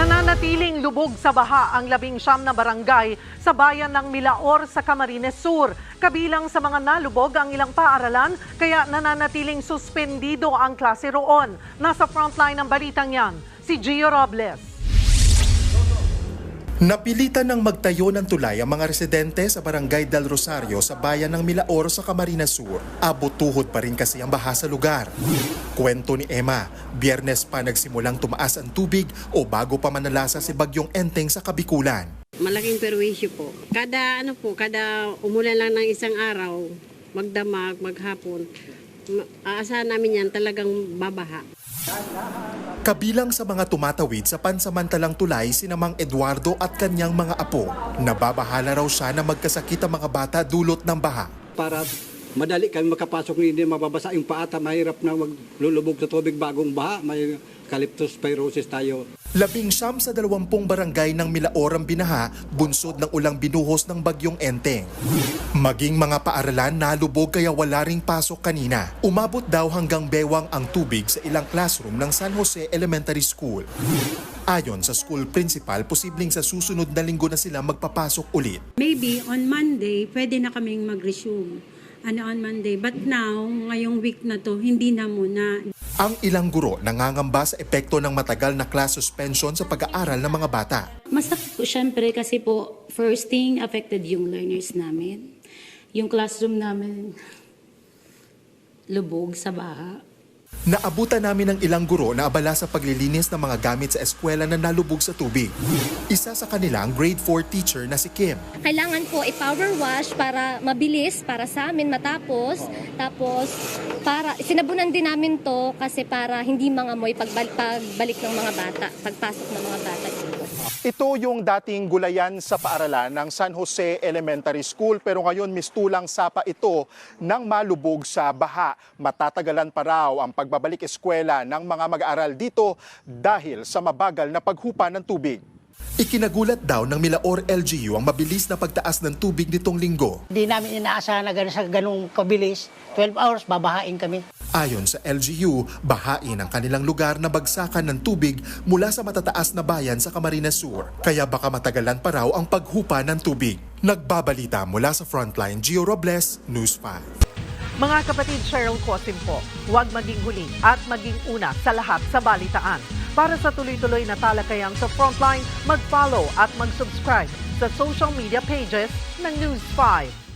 Nananatiling lubog sa baha ang labing siyam na barangay sa bayan ng Milaor sa Camarines Sur. Kabilang sa mga nalubog ang ilang paaralan kaya nananatiling suspendido ang klase roon. Nasa frontline ng balitang yan, si Gio Robles. Napilitan ng magtayo ng tulay ang mga residente sa Barangay Del Rosario sa bayan ng Milaor sa Camarines Sur. Abot tuhod pa rin kasi ang baha sa lugar. Kwento ni Emma, biyernes pa nagsimulang tumaas ang tubig o bago pa manalasa si Bagyong Enteng sa Kabikulan. Malaking perwisyo po. Kada ano po, kada umulan lang ng isang araw, magdamag, maghapon, ma- aasahan namin yan talagang babaha. Kabilang sa mga tumatawid sa pansamantalang tulay si Namang Eduardo at kanyang mga apo. Nababahala raw siya na magkasakit ang mga bata dulot ng baha. para madali kami makapasok hindi mababasa yung paa at mahirap na maglulubog sa tubig bagong baha may calyptospirosis tayo Labing siyam sa dalawampung barangay ng Milaor ang binaha, bunsod ng ulang binuhos ng bagyong Enteng. Maging mga paaralan nalubog kaya wala ring pasok kanina. Umabot daw hanggang bewang ang tubig sa ilang classroom ng San Jose Elementary School. Ayon sa school principal, posibleng sa susunod na linggo na sila magpapasok ulit. Maybe on Monday, pwede na kaming mag-resume. Ano on Monday. But now, ngayong week na to, hindi na muna. Ang ilang guro nangangamba sa epekto ng matagal na class suspension sa pag-aaral ng mga bata. Masakit po syempre kasi po first thing affected yung learners namin. Yung classroom namin lubog sa baha. Naabutan namin ng ilang guro na abala sa paglilinis ng mga gamit sa eskwela na nalubog sa tubig. Isa sa kanila ang grade 4 teacher na si Kim. kailangan po i-power wash para mabilis para sa amin matapos. Tapos para sinabunan din namin to kasi para hindi mangamoy pagbalik, pagbalik ng mga bata, pagpasok ng mga bata. Ito yung dating gulayan sa paaralan ng San Jose Elementary School pero ngayon mistulang sapa ito ng malubog sa baha. Matatagalan pa raw ang pagbabalik eskwela ng mga mag-aaral dito dahil sa mabagal na paghupa ng tubig. Ikinagulat daw ng Milaor LGU ang mabilis na pagtaas ng tubig nitong linggo. Hindi namin inaasahan na gano'n sa ganung kabilis. 12 hours, babahain kami. Ayon sa LGU, bahain ang kanilang lugar na bagsakan ng tubig mula sa matataas na bayan sa Camarines Sur. Kaya baka matagalan pa raw ang paghupa ng tubig. Nagbabalita mula sa Frontline, Gio Robles, News 5. Mga kapatid Cheryl Cosim po, huwag maging huli at maging una sa lahat sa balitaan. Para sa tuloy-tuloy na talakayan sa Frontline, mag-follow at mag-subscribe sa social media pages ng News 5.